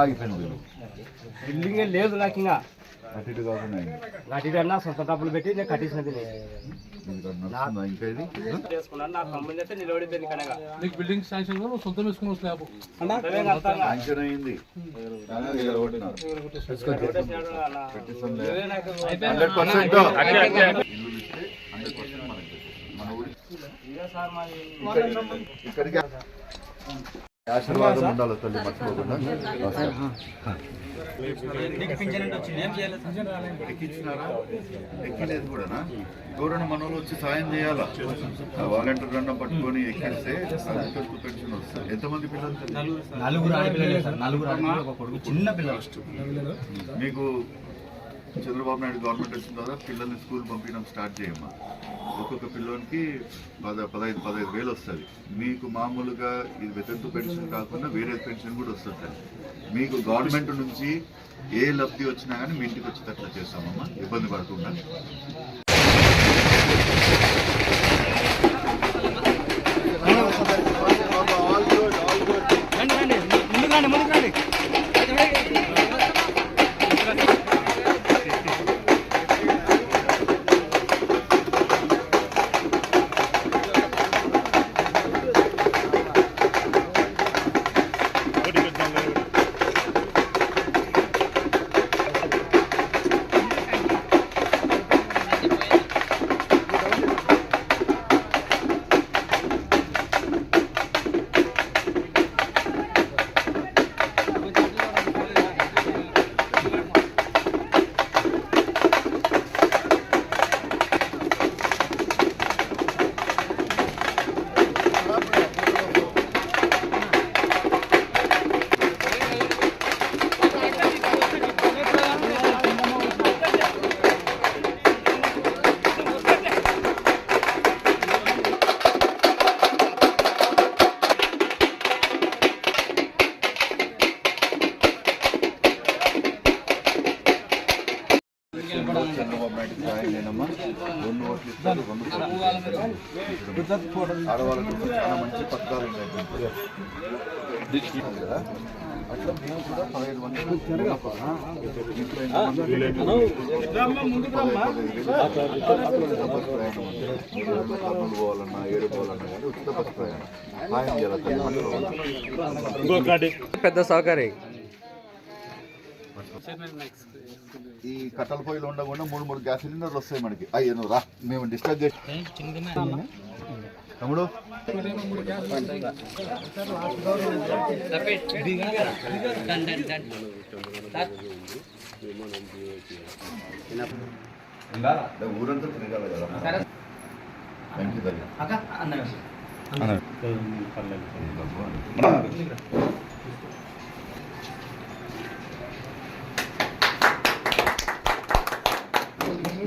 ఆగిపోయింది వీళ్ళు. బిల్డింగ్ లేదు నాకు ఇంకా కట్టిదన్నా సొంత డబ్బులు పెట్టి నేను కట్టించినది చేసుకున్నాను నా కంపెనీ అయితే నిలబడిపోయింది కనుక నీకు బిల్డింగ్ శాంక్షన్ కూడా నువ్వు సొంతం వేసుకున్నావు స్లాబ్ అదే కడతాను. శాంక్షన్ అయింది. కానీ అది ఇక్కడ కొట్టినారు. కొట్టేసినాడు అన్న. పెట్టిస్తుందే. ఇదే నాకు 100% ఇల్లు ఇస్తే 100% మనకి. మన ఊరి ఇదే సార్ మాది. ఇక్కడికి ఆశీర్వాదం ఉండాలి తల్లి మర్చిపోకుండా. ఎక్కిలేదు కూడానా? ఎవరైనా మన వాళ్ళు వచ్చి సాయం చేయాలా? వాలంటీర్ అన్న పట్టుకొని ఎక్కిస్తే పెన్షన్ వస్తుంది. ఎంతమంది పిల్లలు? నలుగురు ఆడపిల్లలే చిన్న పిల్లలు. మీకు చంద్రబాబు నాయుడు గవర్నమెంట్ వచ్చిన తర్వాత పిల్లల్ని స్కూల్ పంపించడం స్టార్ట్ చేయమ్మా. ఒక్కొక్క పిల్లోనికి పద పదహైదు పదహైదు వేలు వస్తుంది. మీకు మామూలుగా ఇది వెతంతు పెన్షన్ కాకుండా వేరే పెన్షన్ కూడా వస్తుంది సార్ మీకు గవర్నమెంట్ నుంచి ఏ లబ్ధి వచ్చినా కానీ మీ ఇంటికి వచ్చేటట్లు చేస్తామమ్మా. ఇబ్బంది పడకుండా చేయనమ్మా రెండు ఓట్లు ఇస్తారు రెండు కోట్లు ఇస్తారు. ఆడవాళ్ళకు కూడా చాలా మంచి పథకాలు ఉన్నాయి. కదా అట్లా మేము కూడా పదహైదు మంది కర్నూలు పోవాలన్నా ఏడు పోవాలన్నా కానీ ఉచిత బస్సు ప్రయాణం సాయం చేయాలి తల్లి మండలం పెద్ద సౌకర్యం ఈ కట్టెల పొయ్యిలు ఉండకుండా మూడు మూడు గ్యాస్ సిలిండర్లు వస్తాయి మనకి. అయ్యో నువ్వు రా మేము డిస్టర్బ్ చేసి తమ్ముడు? ఊరంతా తిరగాలి కదా. థ్యాంక్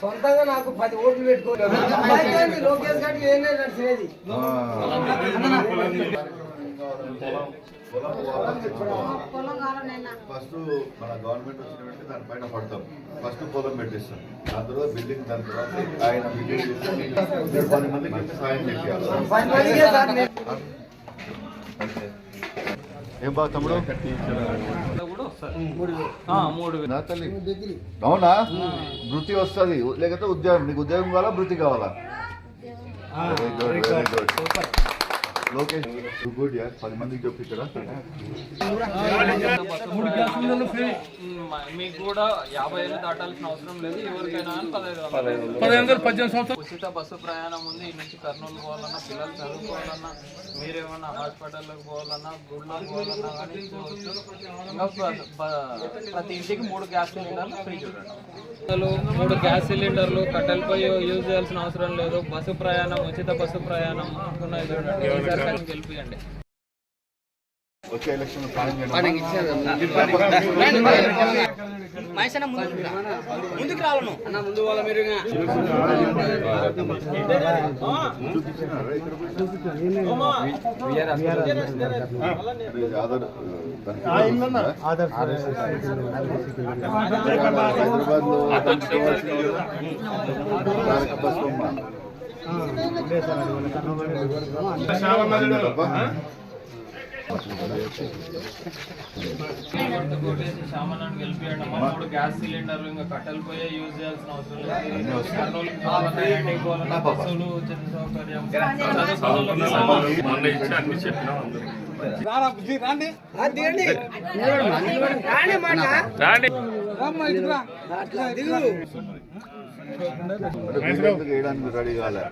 సొంతంగా నాకు పది ఓట్లు పెట్టుకోవాలి లోకేష్ గారికి ఏం లేదు నడిచేది ఫస్ట్ మన గవర్నమెంట్ వచ్చిన వెంటనే దానిపైన పడతాం. ఫస్ట్ పొలం పెట్టిస్తాం. దాని తర్వాత బిల్డింగ్ దాని తర్వాత ఆయన బిల్డింగ్ పది మందికి సాయం చేయాలి. ఏం బా తమ్ముడు? తల్లి. అవునా? వృత్తి వస్తుంది. లేకపోతే ఉద్యోగం. నీకు ఉద్యోగం కావాలా? వృత్తి కావాలా? Very good very good Lokesh good యార్ పది మందికి చెప్పి ఇక్కడ. మీకు కూడా యాభై ఏళ్ళు దాటాల్సిన అవసరం లేదు. ఎవరికైనా కానీ పదహైదు పద్దెనిమిది సంవత్సరాలు. ఉచిత బస్సు ప్రయాణం ఉంది. ఈ నుంచి కర్నూలు పోవాలన్నా పిల్లలు చదువుకోవాలన్నా మీరేమన్నా హాస్పిటల్కి పోవాలన్నా గుళ్ళకి పోవాలన్నా కానీ ప్రతి ఇంటికి మూడు గ్యాస్ సిలిండర్లు ఫ్రీ. చూడండి అసలు మూడు గ్యాస్ సిలిండర్లు కట్టెలపై యూజ్ చేయాల్సిన అవసరం లేదు. బస్సు ప్రయాణం ఉచిత బస్సు ప్రయాణం. ఉన్నాయి చూడండి గెలిపియండి వచ్చే ఎలక్షన్ ప్లాన్ చేయండి చూపించినారా ఇక్కడ పోయి? ఇది ఆధార్ దానికి హైదరాబాద్లో బస్ బొమ్మ సామానాన్ని గెలిపియండి అమ్మా మూడు గ్యాస్ సిలిండర్లు ఇంకా కట్టెలపోయే యూజ్ చేయాల్సిన అవసరం లేదు కర్నూలుకి పోవాలన్నా ఇంటికి బస్సులు ఉచిత సౌకర్యం రాండి వేయడానికి రెడీ కాలే